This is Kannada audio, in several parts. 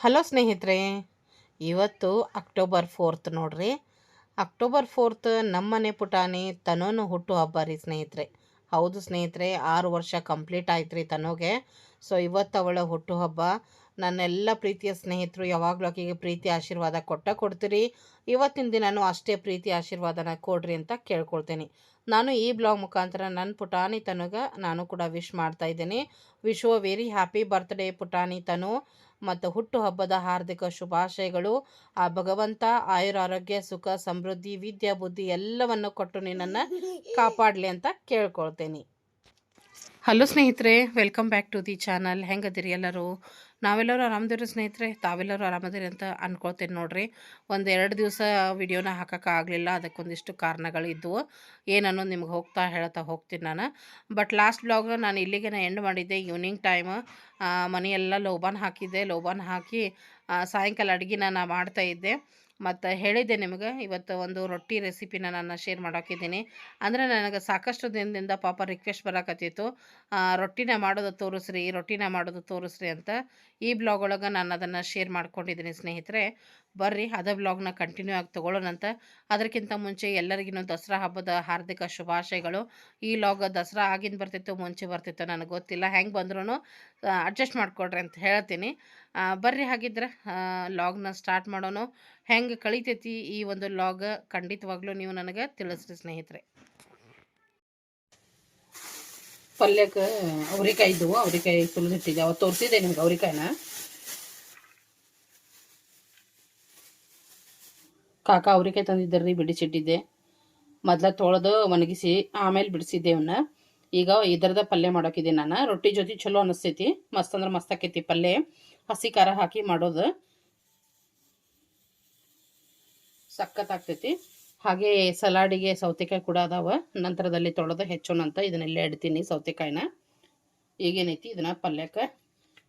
ಹಲೋ ಸ್ನೇಹಿತರೆ, ಇವತ್ತು ಅಕ್ಟೋಬರ್ ಫೋರ್ತ್ ನೋಡ್ರಿ. ಅಕ್ಟೋಬರ್ ಫೋರ್ತ್ ನಮ್ಮನೆ ಪುಟಾಣಿ ತನೋನು ಹುಟ್ಟು ಹಬ್ಬ ರೀ ಸ್ನೇಹಿತರೆ. ಹೌದು ಸ್ನೇಹಿತರೆ, ಆರು ವರ್ಷ ಕಂಪ್ಲೀಟ್ ಆಯ್ತು ರೀ ತನೋಗೆ. ಸೊ ಇವತ್ತು ಅವಳ ಹುಟ್ಟು ಹಬ್ಬ. ನನ್ನೆಲ್ಲ ಪ್ರೀತಿಯ ಸ್ನೇಹಿತರು ಯಾವಾಗಲೂ ಆಕೆಗೆ ಪ್ರೀತಿ ಆಶೀರ್ವಾದ ಕೊಟ್ಟ ಕೊಡ್ತೀರಿ. ಇವತ್ತಿನ ದಿನಾನು ಅಷ್ಟೇ ಪ್ರೀತಿ ಆಶೀರ್ವಾದನ ಕೊಡ್ರಿ ಅಂತ ಕೇಳ್ಕೊಳ್ತೀನಿ. ನಾನು ಈ ಬ್ಲಾಗ್ ಮುಖಾಂತರ ನನ್ನ ಪುಟಾಣಿ ತನುಗ ನಾನು ಕೂಡ ವಿಶ್ ಮಾಡ್ತಾ ಇದ್ದೀನಿ. ವಿಶ್ ವೆರಿ ಹ್ಯಾಪಿ ಬರ್ತ್ಡೇ ಪುಟಾಣಿ ತನು. ಮತ್ತು ಹುಟ್ಟುಹಬ್ಬದ ಹಾರ್ದಿಕ ಶುಭಾಶಯಗಳು. ಆ ಭಗವಂತ ಆಯುರ ಆರೋಗ್ಯ ಸುಖ, ಸಮೃದ್ಧಿ, ವಿದ್ಯಾ, ಬುದ್ಧಿ ಎಲ್ಲವನ್ನು ಕೊಟ್ಟು ನಿನ್ನನ್ನು ಕಾಪಾಡಲಿ ಅಂತ ಕೇಳ್ಕೊಳ್ತೇನೆ. ಹಲೋ ಸ್ನೇಹಿತರೆ, welcome back to the channel. ಹೆಂಗದಿರಿ ಎಲ್ಲರೂ? ನಾವೆಲ್ಲರೂ ಆರಾಮದಿರೋ ಸ್ನೇಹಿತರೆ, ತಾವೆಲ್ಲರೂ ಆರಾಮದಿರಿ ಅಂತ ಅನ್ಕೊಳ್ತೇನೆ ನೋಡ್ರಿ. ಒಂದು ಎರಡು ದಿವಸ ವಿಡಿಯೋನ ಹಾಕೋಕ್ಕಾಗಲಿಲ್ಲ ಅದಕ್ಕೊಂದಿಷ್ಟು ಇದ್ದವು ಏನನ್ನೋ ನಿಮ್ಗೆ ಹೋಗ್ತಾ ಹೇಳ್ತಾ ಹೋಗ್ತೀನಿ ನಾನು. ಬಟ್ ಲಾಸ್ಟ್ ಬ್ಲಾಗ್ ನಾನು ಇಲ್ಲಿಗೆ ಎಂಡ್ ಮಾಡಿದ್ದೆ ಈವ್ನಿಂಗ್ ಟೈಮ್ ಮನೆಯೆಲ್ಲ ಲೋಬಾನ್ ಹಾಕಿದ್ದೆ, ಲೋಬಾನ್ ಹಾಕಿ ಸಾಯಂಕಾಲ ಅಡುಗೆನ ನಾನು ಮಾಡ್ತಾಯಿದ್ದೆ ಮತ್ತು ಹೇಳಿದ್ದೆ ನಿಮಗೆ, ಇವತ್ತು ಒಂದು ರೊಟ್ಟಿ ರೆಸಿಪಿನ ನಾನು ಶೇರ್ ಮಾಡೋಕ್ಕಿದ್ದೀನಿ ಅಂದರೆ ನನಗೆ ಸಾಕಷ್ಟು ದಿನದಿಂದ ಪಾಪ ರಿಕ್ವೆಸ್ಟ್ ಬರಕತ್ತಿತ್ತು. ರೊಟ್ಟಿನ ಮಾಡೋದು ತೋರಿಸ್ರಿ ರೊಟ್ಟಿನ ಮಾಡೋದು ತೋರಿಸ್ರಿ ಅಂತ ಈ ಬ್ಲಾಗ್ ಒಳಗೆ ನಾನು ಅದನ್ನು ಶೇರ್ ಮಾಡ್ಕೊಂಡಿದ್ದೀನಿ ಸ್ನೇಹಿತರೆ. ಬರ್ರಿ, ಅದೇ ಬ್ಲಾಗ್ನ ಕಂಟಿನ್ಯೂ ಆಗಿ ತೊಗೊಳ್ಳೋಣಂತ ಅದಕ್ಕಿಂತ ಮುಂಚೆ ಎಲ್ಲರಿಗಿನ್ನೂ ದಸರಾ ಹಬ್ಬದ ಹಾರ್ದಿಕ ಶುಭಾಶಯಗಳು. ಈ ಲಾಗ್ ದಸರಾ ಆಗಿಂದ ಬರ್ತಿತ್ತು, ಮುಂಚೆ ಬರ್ತಿತ್ತು ನನಗೆ ಗೊತ್ತಿಲ್ಲ. ಹೆಂಗೆ ಬಂದ್ರೂ ಅಡ್ಜಸ್ಟ್ ಮಾಡಿಕೊಡ್ರಿ ಅಂತ ಹೇಳ್ತೀನಿ. ಬರ್ರಿ ಹಾಗಿದ್ರೆ ಲಾಗ್ನ ಸ್ಟಾರ್ಟ್ ಮಾಡೋಣ ಹೆಂಗೆ ಕಳಿತೈತಿ ಈ ಒಂದು ಲಾಗ್ ಖಂಡಿತವಾಗ್ಲೂ ನೀವು ನನಗೆ ತಿಳಿಸ್ರಿ ಸ್ನೇಹಿತರೆ. ಪಲ್ಯಕ್ಕೆ ಅವ್ರಿಕಾಯಿ ಇದ್ದವು ಅವ್ರಿಕಾಯಿ ಸುಲಿದಿಟ್ಟಿದ್ದೆ ಅವತ್ತು ತೋರಿಸಿದೆ ನಿಮ್ಗೆ ಅವ್ರಿಕಾಯಿನ. ಕಾಕ ಅವ್ರಿಕಾಯಿ ತಂದಿದ್ದರ್ರಿ ಬಿಡಿಸಿಟ್ಟಿದ್ದೆ ಮೊದ್ಲ ತೊಳೆದು ಒಣಗಿಸಿ ಆಮೇಲೆ ಬಿಡಿಸಿದ್ದೆ ಅವನ್ನ ಈಗ ಇದರದ ಪಲ್ಯ ಮಾಡೋಕಿದ್ದೀನಿ ನಾನು. ರೊಟ್ಟಿ ಜೊತೆ ಚಲೋ ಅನಿಸ್ತೈತಿ. ಮಸ್ತ್ ಅಂದ್ರೆ ಮಸ್ತ್ ಆಕೈತಿ ಪಲ್ಯ. ಹಸಿ ಖಾರ ಹಾಕಿ ಮಾಡೋದು. ಸಖತ್ ಆಗ್ತೈತಿ ಹಾಗೆ ಸಲಾಡಿಗೆ ಸೌತೆಕಾಯಿ ಕೂಡ ಅದಾವ. ನಂತರದಲ್ಲಿ ತೊಳೆದು ಹೆಚ್ಚೋಣಂತ ಇದನ್ನೆಲ್ಲ ಇಡ್ತೀನಿ ಸೌತೆಕಾಯಿನ. ಈಗೇನೈತಿ ಇದನ್ನ ಪಲ್ಯಕ್ಕೆ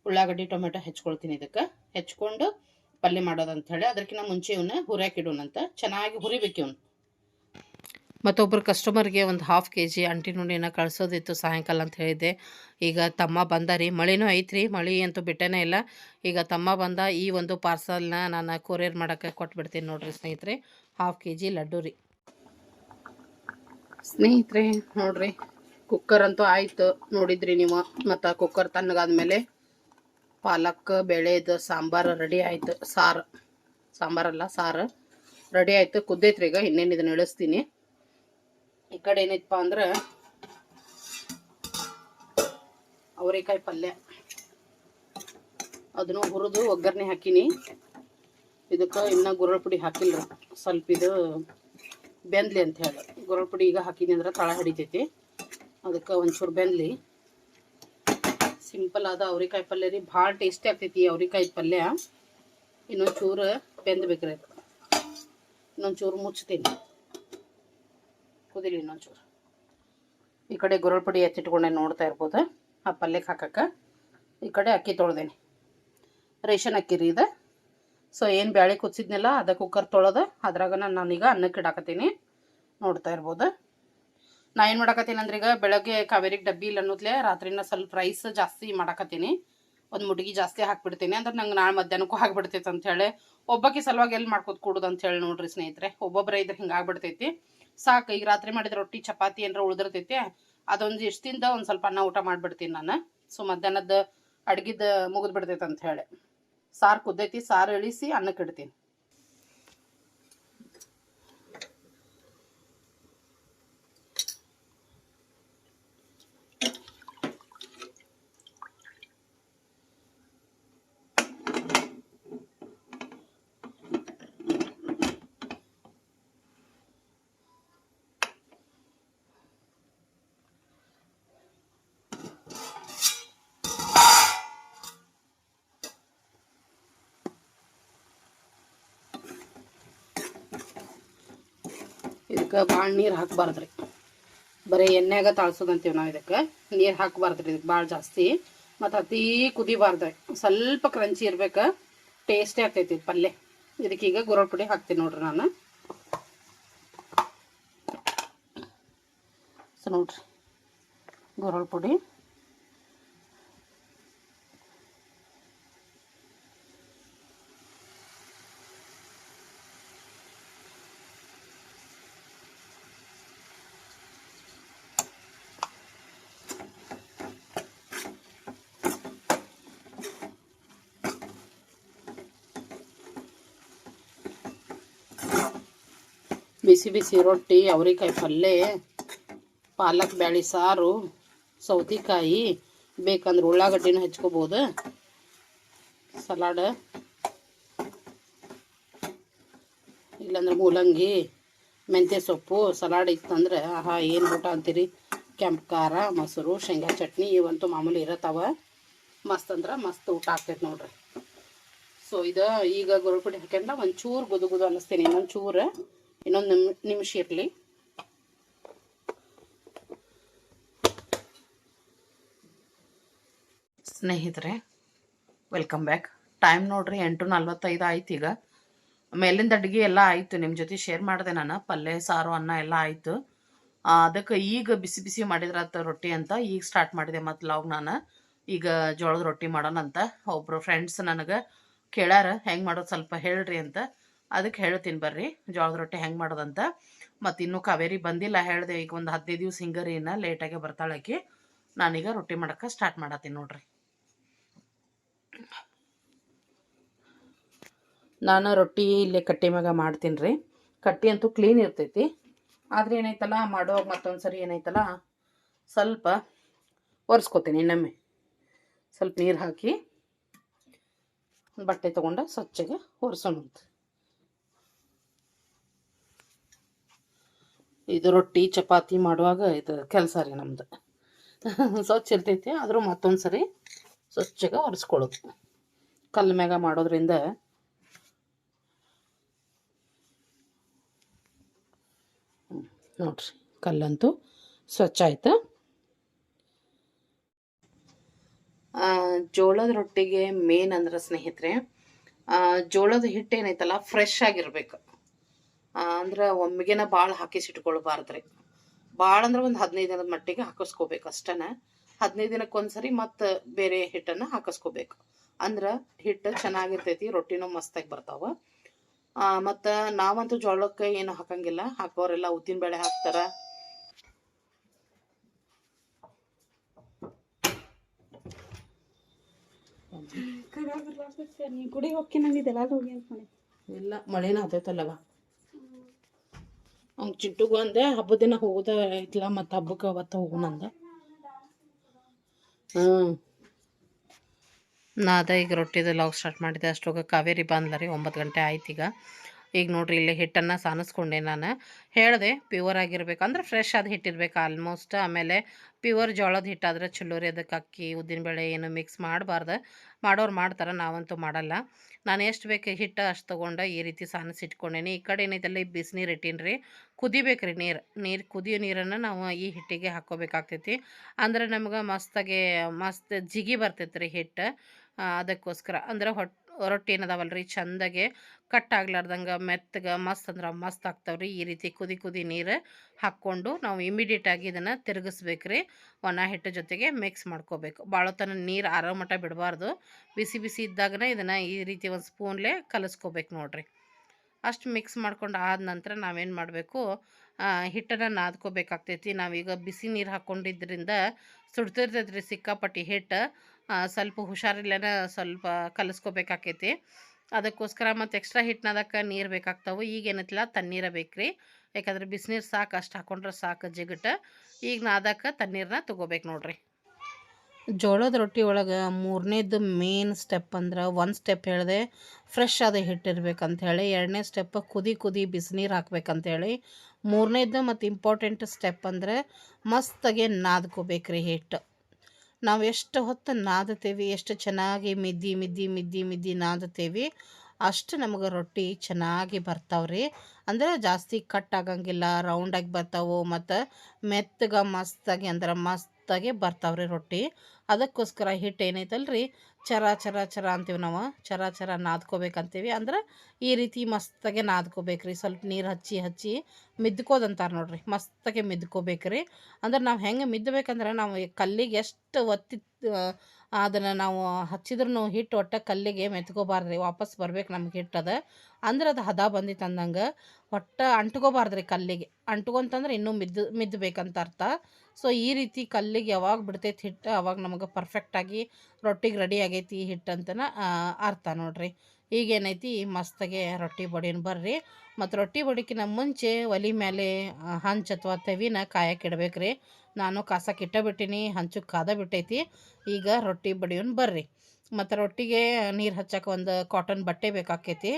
ಉಳ್ಳಾಗಡ್ಡಿ, ಟೊಮೆಟೊ ಹೆಚ್ಕೊಳ್ತೀನಿ ಇದಕ್ಕೆ. ಹೆಚ್ಕೊಂಡು ಪಲ್ಯ ಮಾಡೋದಂತ ಹೇಳಿ ಅದಕ್ಕಿಂತ ಮುಂಚೆ ಇವನ್ನ ಹುರಿಯಾಕಿಡೋಣಂತ ಚೆನ್ನಾಗಿ ಹುರಿಬೇಕು ಇವನು. ಮತ್ತೊಬ್ಬರು ಕಸ್ಟಮರ್ಗೆ ಒಂದು ಹಾಫ್ ಕೆ ಜಿ ಅಂಟಿ ನುಂಡಿನ ಕಳಿಸೋದಿತ್ತು ಸಾಯಂಕಾಲ ಅಂತ ಹೇಳಿದ್ದೆ. ಈಗ ತಮ್ಮ ಬಂದ ರೀ, ಮಳೆನೂ ಐತ್ರಿ, ಮಳೆ ಅಂತೂ ಬಿಟ್ಟನೇ ಇಲ್ಲ. ಈಗ ತಮ್ಮ ಬಂದ ಈ ಒಂದು ಪಾರ್ಸಲ್ನ ನಾನು ಕೊರಿಯರ್ ಮಾಡೋಕ್ಕೆ ಕೊಟ್ಬಿಡ್ತೀನಿ ನೋಡಿರಿ ಸ್ನೇಹಿತರೆ. ಹಾಫ್ ಕೆ ಜಿ ಲಡ್ಡು ರೀ. ಸ್ನೇಹಿತರೆ, ನೋಡಿರಿ ಕುಕ್ಕರ್ ಅಂತೂ ಆಯಿತು. ನೋಡಿದ್ರಿ ನೀವು, ಮತ್ತು ಕುಕ್ಕರ್ ತಣ್ಣಗಾದ್ಮೇಲೆ ಪಾಲಕ್ ಬೇಳೆದು ಸಾಂಬಾರು ರೆಡಿ ಆಯಿತು. ಸಾರು ಸಾಂಬಾರಲ್ಲ ಸಾರು ರೆಡಿ ಆಯಿತು. ಕುದ್ದೈತ್ರಿ ಈಗ, ಇನ್ನೇನು ಇದನ್ನ ಇಳಿಸ್ತೀನಿ. ಈ ಕಡೆ ಏನೈತಪ್ಪ ಅಂದ್ರೆ ಅವರೆಕಾಯಿ ಪಲ್ಯ. ಅದನ್ನು ಹುರಿದು ಒಗ್ಗರಣೆ ಹಾಕಿನಿ. ಇದಕ್ಕೆ ಇನ್ನ ಗುರಳ್ ಪುಡಿ ಹಾಕಿಲ್ಲ ಸ್ವಲ್ಪ ಇದು ಬೆಂದ್ಲಿ ಅಂತ ಹೇಳಿ. ಗುರಳ್ ಪುಡಿ ಈಗ ಹಾಕಿನಿ ಅಂದ್ರೆ ತಳ ಹಿಡಿತೈತಿ. ಅದಕ್ಕೆ ಒಂಚೂರು ಬೆಂದ್ಲಿ. ಸಿಂಪಲ್ ಆದ ಅವ್ರಿಕಾಯಿ ಪಲ್ಯ ರೀ. ಭಾಳ ಟೇಸ್ಟಿ ಆಗ್ತೈತಿ ಅವ್ರಿಕಾಯಿ ಪಲ್ಯ. ಇನ್ನೊಂದು ಚೂರು ಬೆಂದ್ಬೇಕ್ರಿ ಇನ್ನೊಂದು ಚೂರು ಕುದಿಲಿ ಇನ್ನೊಂಚೂರು. ಈ ಕಡೆ ಗುರಳ್ ಪುಡಿ ಎತ್ತಿಟ್ಕೊಂಡೆ ನೋಡ್ತಾ ಇರ್ಬೋದು, ಆ ಪಲ್ಯಕ್ಕೆ ಹಾಕಕ್ಕೆ. ಈ ಕಡೆ ಅಕ್ಕಿ ತೊಳ್ದೇನೆ. ರೇಷನ್ ಅಕ್ಕಿ ರೀ ಇದು. ಸೊ ಏನು ಬ್ಯಾಳಿ ಕುದಿಸಿದ್ನಲ್ಲ, ಅದ ಕುಕ್ಕರ್ ತೊಳೆದು ಅದ್ರಾಗ ನಾನೀಗ ಅನ್ನಕ್ಕೆ ಇಡಾಕತ್ತೀನಿ. ನೋಡ್ತಾ ಇರ್ಬೋದು. ನಾ ಏನು ಮಾಡಾಕತ್ತೀನಿ ಅಂದ್ರೆ ಈಗ ಬೆಳಗ್ಗೆ ಕಾವೇರಿಗೆ ಡಬ್ಬಿ ಇಲ್ಲ ಅನ್ನೋದ್ಲೆ ರಾತ್ರಿನ ಸ್ವಲ್ಪ ರೈಸ್ ಜಾಸ್ತಿ ಮಾಡಾಕತ್ತೀನಿ. ಒಂದು ಮುಟಗಿ ಜಾಸ್ತಿ ಹಾಕ್ಬಿಡ್ತೀನಿ. ಅಂದ್ರೆ ನಂಗೆ ನಾಳೆ ಮಧ್ಯಾಹ್ನಕ್ಕೂ ಆಗ್ಬಿಡ್ತೈತೆ ಅಂತ ಹೇಳಿ ಒಬ್ಬಕ್ಕೆ ಸಲುವಾಗಿ ಎಲ್ಲಿ ಮಾಡ್ಕೊತ ಕೂಡುದು ಅಂತ ಹೇಳಿ ನೋಡ್ರಿ ಸ್ನೇಹಿತರೆ. ಒಬ್ಬೊಬ್ಬರ ಇದ್ರೆ ಹಿಂಗೆ ಆಗ್ಬಿಡ್ತೈತಿ. ಸಾಕು, ಈಗ ರಾತ್ರಿ ಮಾಡಿದ ರೊಟ್ಟಿ, ಚಪಾತಿ ಏನಾರ ಉಳಿದಿರ್ತೈತಿ, ಅದೊಂದು ಇಷ್ಟಿಂದ ಒಂದು ಸ್ವಲ್ಪ ಅನ್ನ ಊಟ ಮಾಡಿಬಿಡ್ತೀನಿ ನಾನು. ಸೊ ಮಧ್ಯಾಹ್ನದ ಅಡ್ಗಿದ ಮುಗಿದ್ಬಿಡ್ತೈತೆ ಅಂತ ಹೇಳಿ. ಸಾರು ಕುದ್ದೈತಿ, ಸಾರು ಇಳಿಸಿ ಅನ್ನಕ್ಕೆ ಇಡ್ತೀನಿ ಇದಕ್ಕೆ ಭಾಳ ನೀರು ಹಾಕಬಾರ್ದು ರೀ ಬರೀ ಎಣ್ಣೆಗೆ ತಾಳ್ಸೋದಂತೀವಿ ನಾವು ಇದಕ್ಕೆ. ನೀರು ಹಾಕಬಾರ್ದು ರೀ ಇದಕ್ಕೆ ಭಾಳ ಜಾಸ್ತಿ. ಮತ್ತು ಅತೀ ಕುದಿಬಾರ್ದು ಸ್ವಲ್ಪ ಕ್ರಂಚಿ ಇರ್ಬೇಕು. ಟೇಸ್ಟಿ ಆಗ್ತೈತಿ ಪಲ್ಯ ಇದಕ್ಕೀಗ ಗುರಳ್ ಪುಡಿ ಹಾಕ್ತೀನಿ ನೋಡ್ರಿ ನಾನು. ಸೊ ನೋಡ್ರಿ. ಗುರಳ್ ಪುಡಿ. ಬಿಸಿ ಬಿಸಿ ರೊಟ್ಟಿ, ಅವರಿಕಾಯಿ ಪಲ್ಯ, ಪಾಲಕ್, ಬ್ಯಾಳಿ ಸಾರು, ಸೌತೆಕಾಯಿ ಬೇಕಂದ್ರೆ ಉಳ್ಳಾಗಡ್ಡಿನೂ ಹೆಚ್ಕೋಬೋದು. ಸಲಾಡ, ಇಲ್ಲಾಂದ್ರೆ ಮೂಲಂಗಿ, ಮೆಂತ್ಯ ಸೊಪ್ಪು, ಸಲಾಡ್ ಇತ್ತಂದ್ರೆ, ಆಹಾ, ಏನು ಊಟ ಅಂತೀರಿ? ಕೆಂಪು ಖಾರ, ಮೊಸರು, ಶೇಂಗಾ ಚಟ್ನಿ ಇವಂತೂ ಮಾಮೂಲಿ ಇರತ್ತವ. ಮಸ್ತ್ ಅಂದ್ರೆ ಮಸ್ತ್ ಊಟ ಆಗ್ತೈತೆ ನೋಡ್ರಿ. ಸೊ ಇದು ಈಗ ಗುರುಪುಡಿ ಹಾಕ್ಯಂಡ ಒಂಚೂರು ಗುದು ಗುದು ಅನ್ನಿಸ್ತೀನಿ ಇನ್ನೊಂದು ಚೂರು ಇನ್ನೊಂದು ನಿಮ್, ನಿಮಿಷ ಇರಲಿ. ಸ್ನೇಹಿತರೆ ವೆಲ್ಕಮ್ ಬ್ಯಾಕ್ ಟೈಮ್ ನೋಡ್ರಿ, ಎಂಟು ನಲ್ವತ್ತೈದು ಆಯ್ತು ಈಗ. ಮೇಲಿಂದ ಅಡುಗೆ ಎಲ್ಲ ಆಯಿತು ನಿಮ್ಮ ಜೊತೆ ಶೇರ್ ಮಾಡಿದೆ ನಾನು. ಪಲ್ಯ, ಸಾರು, ಅನ್ನ ಎಲ್ಲ ಆಯಿತು. ಅದಕ್ಕೆ ಈಗ ಬಿಸಿ ಬಿಸಿ ಮಾಡಿದ್ರಾತ ರೊಟ್ಟಿ ಅಂತ ಈಗ ಸ್ಟಾರ್ಟ್ ಮಾಡಿದೆ ಮತ್ತು ಲಾಗ್ ನಾನು. ಈಗ ಜೋಳದ ರೊಟ್ಟಿ ಮಾಡೋಣ ಅಂತ ಒಬ್ಬರು ಫ್ರೆಂಡ್ಸ್ ನನಗೆ ಕೇಳ್ಯಾರ, ಹೆಂಗೆ ಮಾಡೋದು ಸ್ವಲ್ಪ ಹೇಳ್ರಿ ಅಂತ. ಅದಕ್ಕೆ ಹೇಳ್ತೀನಿ ಬರ್ರಿ, ಜೋಳದ ರೊಟ್ಟಿ ಹೆಂಗೆ ಮಾಡೋದಂತ. ಮತ್ತು ಇನ್ನೂ ಕಾವೇರಿ ಬಂದಿಲ್ಲ, ಹೇಳಿದೆ ಈಗ ಒಂದು ಹದಿನೈದು ದಿವ್ಸ ಹಿಂಗರಿನ ಲೇಟಾಗೆ ಬರ್ತಾಳಕಿ ನಾನೀಗ ರೊಟ್ಟಿ ಮಾಡೋಕ್ಕೆ ಸ್ಟಾರ್ಟ್ ಮಾಡತ್ತೀನಿ ನೋಡ್ರಿ. ನಾನು ರೊಟ್ಟಿ ಇಲ್ಲೇ ಕಟ್ಟಿ ಮ್ಯಾಗ ಮಾಡ್ತೀನಿ ರೀ. ಕಟ್ಟಿ ಅಂತೂ ಕ್ಲೀನ್ ಇರ್ತೈತಿ. ಆದ್ರೆ ಏನೈತಲ್ಲ, ಮಾಡುವಾಗ ಮತ್ತೊಂದು ಸರಿ ಏನೈತಲ್ಲ, ಸ್ವಲ್ಪ ಒರೆಸ್ಕೊತೀನಿ ಇನ್ನೊಮ್ಮೆ. ಸ್ವಲ್ಪ ನೀರು ಹಾಕಿ ಬಟ್ಟೆ ತೊಗೊಂಡು ಸ್ವಚ್ಛಗೆ ಒರೆಸೋಣಂತ. ಇದು ರೊಟ್ಟಿ, ಚಪಾತಿ ಮಾಡುವಾಗ ಇದು ಕೆಲಸ ರೀ ನಮ್ದು. ಸ್ವಚ್ಛ ಇರ್ತೈತಿ, ಆದರೂ ಮತ್ತೊಂದು ಸರಿ ಸ್ವಚ್ಛಗೆ ಒರೆಸ್ಕೊಳ್ಳೋದು ಕಲ್ಲು ಮ್ಯಾಗ ಮಾಡೋದ್ರಿಂದ ನೋಡ್ರಿ, ಕಲ್ಲಂತೂ ಸ್ವಚ್ಛ ಆಯ್ತು. ಜೋಳದ ರೊಟ್ಟಿಗೆ ಮೇನ್ ಅಂದ್ರೆ ಸ್ನೇಹಿತರೆ ಜೋಳದ ಹಿಟ್ಟು ಏನೈತಲ್ಲ ಫ್ರೆಶ್ ಆಗಿರ್ಬೇಕು. ಅಂದ್ರೆ ಒಮ್ಮೆಗೆನ ಭಾಳ ಹಾಕಿಸಿಟ್ಕೊಳ್ಬಾರ್ದ್ರಿ ಭಾಳ ಅಂದ್ರೆ ಒಂದು ಹದಿನೈದು ದಿನದ ಮಟ್ಟಿಗೆ ಹಾಕಿಸ್ಕೋಬೇಕು ಅಷ್ಟನ. ಹದಿನೈದು ದಿನಕ್ಕೊಂದ್ಸರಿ ಮತ್ತೆ ಬೇರೆ ಹಿಟ್ಟನ್ನ ಹಾಕಿಸ್ಕೋಬೇಕು. ಅಂದ್ರೆ ಹಿಟ್ಟು ಚೆನ್ನಾಗಿರ್ತೈತಿ ರೊಟ್ಟಿನೂ ಮಸ್ತಾಗಿ ಬರ್ತಾವ. ಆ, ಮತ್ತು ನಾವಂತೂ ಜೋಳಕ್ಕೆ ಏನು ಹಾಕಂಗಿಲ್ಲ. ಹಾಕೋರೆಲ್ಲ ಉದ್ದಿನ ಬೇಳೆ ಹಾಕ್ತಾರ. ಇಲ್ಲ ಮಳೆನ ಹತ್ತೈತಲ್ಲವ? ಅವ್ನು ಚಿಂಟುಗೂ ಅಂದೆ ಹಬ್ಬದ ದಿನ ಹೋಗೋದ ಮತ್ತ ಮತ್ತು ಹಬ್ಬಕ್ಕೆ ಅವತ್ತು ಹೋಗೋಣಂದ ಹ್ಞೂ ನಾ ಅದ ಈಗ ರೊಟ್ಟಿದ ಲಾಗ್ ಸ್ಟಾರ್ಟ್ ಮಾಡಿದೆ ಅಷ್ಟೊಗ ಕಾವೇರಿ ಬಂದ್ಲ ರೀ, ಒಂಬತ್ತು ಗಂಟೆ ಆಯ್ತು ಈಗ. ಈಗ ನೋಡ್ರಿ ಇಲ್ಲಿ ಹಿಟ್ಟನ್ನು ಸಾನಿಸ್ಕೊಂಡೆ ನಾನು. ಹೇಳಿದೆ ಪ್ಯೂರ್ ಆಗಿರ್ಬೇಕು. ಅಂದ್ರೆ ಫ್ರೆಶ್ ಆದ ಹಿಟ್ಟಿರ್ಬೇಕು ಆಲ್ಮೋಸ್ಟ್ ಆಮೇಲೆ ಪ್ಯೂರ್ ಜೋಳದ ಹಿಟ್ಟಾದ್ರೆ ಚಲೋ ರೀ ಅದಕ್ಕೆ ಅಕ್ಕಿ ಉದ್ದಿನಬೇಳೆ ಏನು ಮಿಕ್ಸ್ ಮಾಡಬಾರ್ದು. ಮಾಡೋರು ಮಾಡ್ತಾರೆ, ನಾವಂತೂ ಮಾಡಲ್ಲ. ನಾನು ಎಷ್ಟು ಬೇಕು ಹಿಟ್ಟು ಅಷ್ಟು ತೊಗೊಂಡು ಈ ರೀತಿ ಸಾನಿಸಿ ಇಟ್ಕೊಂಡೇನಿ. ಈ ಕಡೆ ಏನೈತಲ್ಲ ಈ ಬಿಸಿನೀರು ಇಟ್ಟೀನಿ ರೀ. ಕುದಿಬೇಕು ರೀ ನೀರು. ನೀರು ಕುದಿಯೋ ನೀರನ್ನು ನಾವು ಈ ಹಿಟ್ಟಿಗೆ ಹಾಕ್ಕೋಬೇಕಾಗ್ತೈತಿ. ಅಂದ್ರೆ ನಮ್ಗೆ ಮಸ್ತಾಗಿ ಮಸ್ತ್ ಜಿಗಿ ಬರ್ತೈತೆ ರೀ ಹಿಟ್ಟು ಅದಕ್ಕೋಸ್ಕರ. ಅಂದ್ರೆ ಹೊಟ್ಟು ರೊಟ್ಟಿ ಏನದಾವಲ್ಲ ರೀ ಚಂದಾಗೆ ಕಟ್ ಆಗ್ಲಾರ್ದಂಗೆ ಮೆತ್ತಗೆ ಮಸ್ತ್ ಅಂದ್ರೆ ಮಸ್ತ್ ಆಗ್ತಾವ್ರಿ. ಈ ರೀತಿ ಕುದಿ ಕುದಿ ನೀರು ಹಾಕ್ಕೊಂಡು ನಾವು ಇಮಿಡಿಯೇಟಾಗಿ ಇದನ್ನು ತಿರುಗಿಸ್ಬೇಕು ರೀ ಒಣ ಹಿಟ್ಟು ಜೊತೆಗೆ ಮಿಕ್ಸ್ ಮಾಡ್ಕೋಬೇಕು. ಭಾಳ ತನ ನೀರು ಆರೋ ಮಟ್ಟ ಬಿಡಬಾರ್ದು. ಬಿಸಿ ಬಿಸಿ ಇದ್ದಾಗನೇ ಇದನ್ನು ಈ ರೀತಿ ಒಂದು ಸ್ಪೂನ್ಲೇ ಕಲಿಸ್ಕೋಬೇಕು ನೋಡ್ರಿ. ಅಷ್ಟು ಮಿಕ್ಸ್ ಮಾಡ್ಕೊಂಡು ಆದ ನಂತರ ನಾವೇನು ಮಾಡಬೇಕು? ಹಿಟ್ಟನ್ನು ನಾದ್ಕೋಬೇಕಾಗ್ತೈತಿ. ನಾವೀಗ ಬಿಸಿ ನೀರು ಹಾಕ್ಕೊಂಡಿದ್ದರಿಂದ ಸುಡ್ತಿರ್ತೈತೆ ರೀ ಸಿಕ್ಕಾಪಟ್ಟಿ ಹಿಟ್ಟು. ಸ್ವಲ್ಪ ಹುಷಾರಿಲ್ಲನ ಸ್ವಲ್ಪ ಕಲಿಸ್ಕೋಬೇಕಾಕೈತಿ. ಅದಕ್ಕೋಸ್ಕರ ಮತ್ತು ಎಕ್ಸ್ಟ್ರಾ ಹಿಟ್ಟನದಕ್ಕೆ ನೀರು ಬೇಕಾಗ್ತಾವೆ. ಈಗ ತಣ್ಣೀರ ಬೇಕು ರೀ ಯಾಕಂದ್ರೆ ಬಿಸಿನೀರು ಸಾಕು, ಅಷ್ಟು ಹಾಕೊಂಡ್ರೆ ಸಾಕು ಜಿಗಟ. ಈಗ ನಾದಕ್ಕೆ ತಣ್ಣೀರನ್ನ ತೊಗೋಬೇಕು ನೋಡ್ರಿ. ಜೋಳದ ರೊಟ್ಟಿ ಒಳಗೆ ಮೂರನೇದು ಮೇನ್ ಸ್ಟೆಪ್ ಅಂದ್ರೆ ಒಂದು ಸ್ಟೆಪ್ ಹೇಳಿದೆ ಫ್ರೆಶ್ ಆದ ಹಿಟ್ಟಿರ್ಬೇಕಂತ ಹೇಳಿ, ಎರಡನೇ ಸ್ಟೆಪ್ ಕುದಿ ಕುದಿ ಬಿಸಿನೀರು ಹಾಕ್ಬೇಕಂತೇಳಿ ಮೂರನೇದು ಮತ್ತು ಇಂಪಾರ್ಟೆಂಟ್ ಸ್ಟೆಪ್ ಅಂದರೆ ಮಸ್ತಾಗೆ ನಾದ್ಕೋಬೇಕ್ರಿ ಹಿಟ್ಟು ನಾವು ಎಷ್ಟು ಹೊತ್ತು ನಾದುತ್ತೇವೆ, ಎಷ್ಟು ಚೆನ್ನಾಗಿ ಮಿದ್ದಿ ಮಿದ್ದಿ ಮಿದ್ದಿ ಮಿದ್ದಿ ನಾದುತ್ತೇವೆ, ಅಷ್ಟು ನಮಗೆ ರೊಟ್ಟಿ ಚೆನ್ನಾಗಿ ಬರ್ತಾವ್ರಿ. ಅಂದ್ರೆ ಜಾಸ್ತಿ ಕಟ್ ಆಗಂಗಿಲ್ಲ, ರೌಂಡಾಗಿ ಬರ್ತಾವೆ ಮತ್ತು ಮೆತ್ತಗೆ ಮಸ್ತಾಗಿ, ಅಂದ್ರೆ ಮಸ್ತಾಗಿ ಬರ್ತಾವ್ರಿ ರೊಟ್ಟಿ. ಅದಕ್ಕೋಸ್ಕರ ಹಿಟ್ಟು ಏನೈತಲ್ರಿ? ಚರ ಚರ ಚರ ಅಂತೀವಿ ನಾವು. ಚರ ಚರ ನಾದ್ಕೋಬೇಕಂತೀವಿ. ಅಂದ್ರೆ ಈ ರೀತಿ ಮಸ್ತಾಗೆ ನಾದ್ಕೋಬೇಕ್ರಿ. ಸ್ವಲ್ಪ ನೀರು ಹಚ್ಚಿ ಹಚ್ಚಿ ಮಿದ್ಕೋದಂತಾರೆ ನೋಡ್ರಿ. ಮಸ್ತಾಗೆ ಮಿದ್ಕೋಬೇಕ್ರಿ. ಅಂದ್ರೆ ನಾವು ಹೆಂಗೆ ಮಿದ್ದಬೇಕಂದ್ರೆ ನಾವು ಕಲ್ಲಿಗೆ ಎಷ್ಟು ಒತ್ತಿ ಅದನ್ನು ನಾವು ಹಚ್ಚಿದ್ರೂ ಹಿಟ್ಟು ಒಟ್ಟೆ ಕಲ್ಲಿಗೆ ಮೆತ್ಕೋಬಾರ್ದ್ರಿ, ವಾಪಸ್ ಬರ್ಬೇಕು ನಮ್ಗೆ ಹಿಟ್ಟು ಅದು. ಅಂದ್ರೆ ಅದು ಹದ ಬಂದಿತ್ತು ಅಂದಂಗೆ ಒಟ್ಟ ಅಂಟ್ಕೋಬಾರ್ದ್ರಿ ಕಲ್ಲಿಗೆ. ಅಂಟ್ಕೊಂತಂದ್ರೆ ಇನ್ನೂ ಮಿದ್ದು ಮಿದ್ದಬೇಕಂತ ಅರ್ಥ. ಸೊ ಈ ರೀತಿ ಕಲ್ಲಿಗೆ ಯಾವಾಗ ಬಿಡ್ತೈತಿ ಹಿಟ್ಟು ಅವಾಗ ನಮಗೆ ಪರ್ಫೆಕ್ಟಾಗಿ ರೊಟ್ಟಿಗೆ ರೆಡಿ ಆಗೈತಿ ಹಿಟ್ಟು ಅಂತನ ಅರ್ಥ ನೋಡ್ರಿ. ಈಗೇನೈತಿ, ಮಸ್ತಾಗೆ ರೊಟ್ಟಿ ಬಡಿನ ಬರ್ರಿ. ಮತ್ತು ರೊಟ್ಟಿ ಬಡಿಕಿನ ಮುಂಚೆ ಒಲೆ ಮೇಲೆ ಹಂಚು ಅಥವಾ ತವಿನ ಕಾಯಕ್ಕೆ ಇಡ್ಬೇಕು ರೀ ನಾನು ಕಾಸಕ್ಕೆ ಇಟ್ಟಬಿಟ್ಟಿನಿ ಹಂಚು ಕಾದ ಬಿಟ್ಟೈತಿ. ಈಗ ರೊಟ್ಟಿ ಬಡಿಯೋನ್ ಬರ್ರಿ. ಮತ್ತು ರೊಟ್ಟಿಗೆ ನೀರು ಹಚ್ಚಕ್ಕೆ ಒಂದು ಕಾಟನ್ ಬಟ್ಟೆ ಬೇಕಾಕೈತಿ.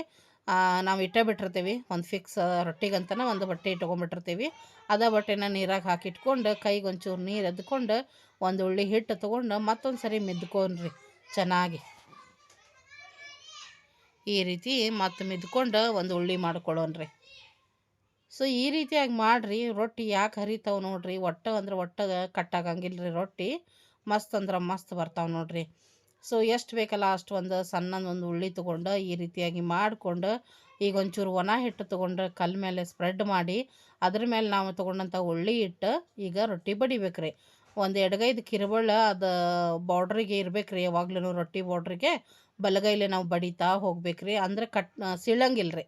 ನಾವು ಇಟ್ಟ ಬಿಟ್ಟಿರ್ತೀವಿ. ಒಂದು ಫಿಕ್ಸ್ ರೊಟ್ಟಿಗಂತನ ಒಂದು ಬಟ್ಟೆ ಇಟ್ಕೊಂಡ್ಬಿಟ್ಟಿರ್ತೀವಿ. ಅದ ಬಟ್ಟೆನ ನೀರಾಗ ಹಾಕಿ ಇಟ್ಕೊಂಡು ಕೈಗೆ ಒಂಚೂರು ನೀರು ಎದ್ಕೊಂಡು ಒಂದು ಉಳ್ಳಿ ಹಿಟ್ಟು ತೊಗೊಂಡು ಮತ್ತೊಂದು ಸರಿ ಮೆದ್ಕೊಂಡ್ರಿ ಚೆನ್ನಾಗಿ. ಈ ರೀತಿ ಮತ್ತೆ ಮಿದ್ಕೊಂಡು ಒಂದು ಉಳ್ಳಿ ಮಾಡ್ಕೊಳ್ಳೋಣ್ರಿ ಸೊ ಈ ರೀತಿಯಾಗಿ ಮಾಡಿರಿ, ರೊಟ್ಟಿ ಯಾಕೆ ಹರಿತಾವೆ ನೋಡ್ರಿ, ಒಟ್ಟು ಅಂದ್ರೆ ಒಟ್ಟು ಕಟ್ಟಾಗಂಗಿಲ್ಲ ರೀ ರೊಟ್ಟಿ, ಮಸ್ತ್ ಅಂದ್ರೆ ಮಸ್ತ್ ಬರ್ತಾವೆ ನೋಡ್ರಿ. ಸೊ ಎಷ್ಟು ಬೇಕಲ್ಲ ಅಷ್ಟು ಒಂದು ಸಣ್ಣದೊಂದು ಉಳ್ಳಿ ತೊಗೊಂಡು ಈ ರೀತಿಯಾಗಿ ಮಾಡಿಕೊಂಡು ಈಗ ಒಂಚೂರು ಒಣ ಹಿಟ್ಟು ತೊಗೊಂಡು ಕಲ್ ಮೇಲೆ ಸ್ಪ್ರೆಡ್ ಮಾಡಿ ಅದ್ರ ಮೇಲೆ ನಾವು ತೊಗೊಂಡಂಥ ಉಳ್ಳಿ ಇಟ್ಟು ಈಗ ರೊಟ್ಟಿ ಬಡಿಬೇಕು ರೀ ಒಂದು ಎಡಗೈದು ಕಿರುಬಳ್ಳ ಅದು ಬಾರ್ಡ್ರಿಗೆ ಇರ್ಬೇಕು ರೀ ಯಾವಾಗ್ಲೂ ರೊಟ್ಟಿ ಬಾರ್ಡ್ರಿಗೆ ಬಲಗೈಲಿ ನಾವು ಬಡಿತಾ ಹೋಗ್ಬೇಕ್ರಿ. ಅಂದ್ರೆ ಕಟ್ ಸೀಳಂಗಿಲ್ಲ ರೀ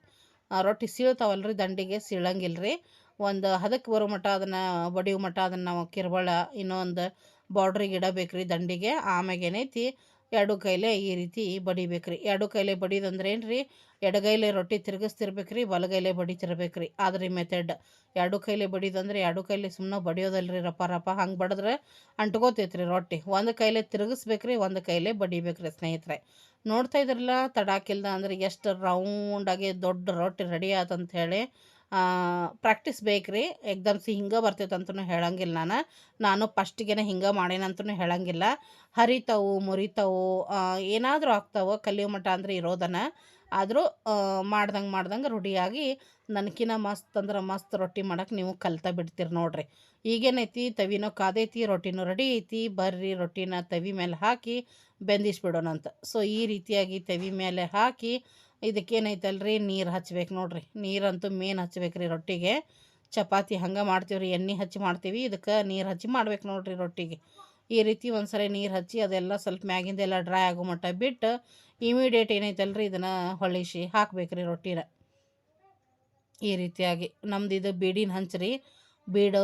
ರೊಟ್ಟಿ ಸೀಳ್ತಾವಲ್ರಿ, ದಂಡಿಗೆ ಸೀಳಂಗಿಲ್ಲ ರೀ ಒಂದು ಹದಕ್ಕೆ ಬರೋ ಮಟ್ಟ ಅದನ್ನು, ಬಡಿಯೋ ಮಟ್ಟ ಅದನ್ನು ನಾವು ಕಿರ್ಬಳ ಇನ್ನೊಂದು ಬಾರ್ಡ್ರಿಗೆ ಇಡಬೇಕು ರೀ ದಂಡಿಗೆ. ಆಮ್ಯಾಗ ಏನೈತಿ ಎರಡು ಕೈಲೇ ಈ ರೀತಿ ಬಡಿಬೇಕು ರೀ ಎರಡು ಕೈಲೇ ಬಡಿದಂದ್ರೆ ಏನು ರೀ ಎಡಗೈಲೆ ರೊಟ್ಟಿ ತಿರುಗಿಸ್ತಿರ್ಬೇಕು ರೀ ಬಲಗೈಲೆ ಬಡಿತಿರ್ಬೇಕು ರೀ ಆದ್ರೆ ಮೆಥಡ್ ಎರಡು ಕೈಲೆ ಬಡಿದಂದ್ರೆ ಎರಡು ಕೈಲೆ ಸುಮ್ಮನೆ ಬಡಿಯೋದಲ್ರಿ ರಪ್ಪ ರಪ್ಪ. ರಪ ಹಂಗೆ ಬಡಿದ್ರೆ ಅಂಟ್ಕೋತೈತ್ರಿ ರೊಟ್ಟಿ. ಒಂದು ಕೈಲೇ ತಿರುಗಿಸ್ಬೇಕು ರೀ ಒಂದು ಕೈಲೇ ಬಡಿಬೇಕು ರೀ ಸ್ನೇಹಿತರೆ. ನೋಡ್ತಾ ಇದ್ರಲ್ಲ, ತಡಾಕಿಲ್ದ ಅಂದ್ರೆ ಎಷ್ಟು ರೌಂಡಾಗಿ ದೊಡ್ಡ ರೊಟ್ಟಿ ರೆಡಿ ಆತಂತ ಹೇಳಿ ಪ್ರಾಕ್ಟೀಸ್ ಬೇಕು ರೀ ಎಕ್ದಮ್ಸಿ ಹಿಂಗೆ ಬರ್ತೈತೆ ಅಂತಲೂ ಹೇಳಂಗಿಲ್ಲ ನಾನು. ನಾನು ಫಸ್ಟಿಗೆ ಹಿಂಗೆ ಮಾಡೇನಂತೂ ಹೇಳಂಗಿಲ್ಲ. ಹರಿತವು, ಮುರಿತವು ಏನಾದರೂ ಆಗ್ತಾವೆ, ಕಲಿಯೋ ಮಟ್ಟ ಅಂದ್ರೆ ಇರೋದನ್ನ ಆದರೂ ಮಾಡ್ದಂಗೆ ಮಾಡ್ದಂಗೆ ರೂಢಿಯಾಗಿ ನನಕಿನ ಮಸ್ತ್ ಅಂದ್ರೆ ಮಸ್ತ್ ರೊಟ್ಟಿ ಮಾಡಕ್ಕೆ ನೀವು ಕಲ್ತಾ ಬಿಡ್ತೀರಿ ನೋಡ್ರಿ. ಈಗೇನೈತಿ, ತವಿನೋ ಕಾದೈತಿ, ರೊಟ್ಟಿನೂ ರೆಡಿ ಐತಿ, ಬರ್ರಿ ರೊಟ್ಟಿನ ತವಿ ಮೇಲೆ ಹಾಕಿ ಬೆಂದಿಸ್ಬಿಡೋಣಂತ ಸೊ, ಈ ರೀತಿಯಾಗಿ ತವಿ ಮೇಲೆ ಹಾಕಿ ಇದಕ್ಕೇನೈತಲ್ರಿ, ನೀರು ಹಚ್ಬೇಕು ನೋಡ್ರಿ. ನೀರಂತೂ ಮೇನ್ ಹಚ್ಬೇಕು ರೀ ರೊಟ್ಟಿಗೆ. ಚಪಾತಿ ಹಂಗೆ ಮಾಡ್ತೀವಿ ರೀ ಎಣ್ಣೆ ಹಚ್ಚಿ ಮಾಡ್ತೀವಿ, ಇದಕ್ಕೆ ನೀರು ಹಚ್ಚಿ ಮಾಡ್ಬೇಕು ನೋಡ್ರಿ ರೊಟ್ಟಿಗೆ. ಈ ರೀತಿ ಒಂದ್ಸರಿ ನೀರು ಹಚ್ಚಿ ಅದೆಲ್ಲ ಸ್ವಲ್ಪ ಮ್ಯಾಗಿಂದೆಲ್ಲ ಡ್ರೈ ಆಗೋ ಮಟ್ಟ ಬಿಟ್ಟು ಇಮಿಡಿಯೇಟ್ ಏನೈತಲ್ರಿ ಇದನ್ನು ಹೊಳಿಸಿ ಹಾಕಬೇಕ್ರಿ ರೀ ರೊಟ್ಟಿನ. ಈ ರೀತಿಯಾಗಿ ನಮ್ದು ಇದು ಬೀಡಿನ ಹಂಚ್ರಿ. ಬೀಡು